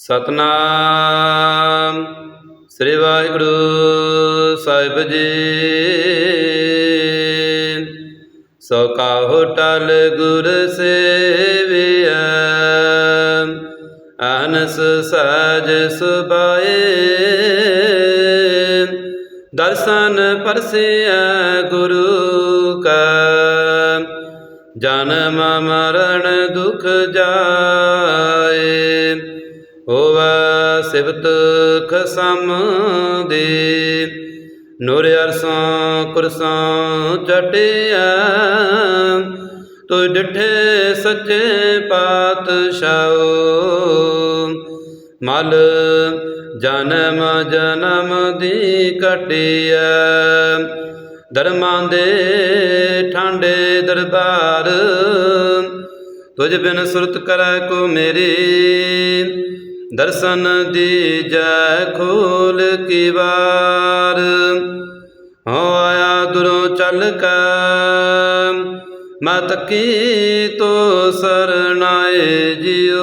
ਸਤਨਾਮ। ਸ੍ਰੀ ਵਾਹਿਗੁਰੂ ਸਾਹਿਬ ਜੀ। ਸੋ ਕਾਹੋ ਟਲ ਗੁਰ ਸੇਵਿਆ ਅਨਸ ਸਜ ਸੁਭਾਏ। ਦਰਸ਼ਨ ਪਰਸਿਆ ਗੁਰੂ ਕਾ। ਜਨਮ ਮਰਨ ਦੁਖ ਜਾਏ। ਹੋਵੈ ਸਿਵਤ ਖਸਮ ਦੇ। ਨੂਰ ਅਰਸਾਂ ਕੁਰਸਾਂ ਚਟਿਆ ਤੂੰ ਡਿਠੇ ਸੱਚੇ ਪਾਤਸ਼ਾਹੋ। ਮਲ ਜਨਮ ਜਨਮ ਦੀ ਕਟਿਆ ਦਰਮਾਂ ਦੇ ਠਾਂਡੇ ਦਰਬਾਰ। ਤੁਝ ਬਿਨ ਸੁਰਤ ਕਰੈ ਕੋ ਮੇਰੀ ਦਰਸ਼ਨ ਦੀਜੈ ਖੋਲ ਕੀ ਵਾਰ। ਹੋ ਆਇਆ ਦੁਰੋਂ ਚੱਲ ਕੈ, ਮਤ ਕੀ ਤੋ ਸਰਣਾਏ ਜਿਉ।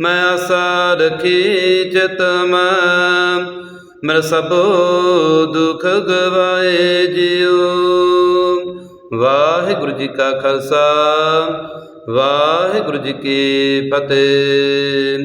ਮੈਂ ਆਸਾ ਰਖੀ ਚਿਤ ਮੈਂ, ਮਰ ਸਭੋ ਦੁਖ ਗਵਾਏ ਜਿਉ। ਵਾਹਿਗੁਰੂ ਜੀ ਕਾ ਖਾਲਸਾ ਵਾਹਿਗੁਰੂ ਜੀ ਕੀ ਫਤਿਹ।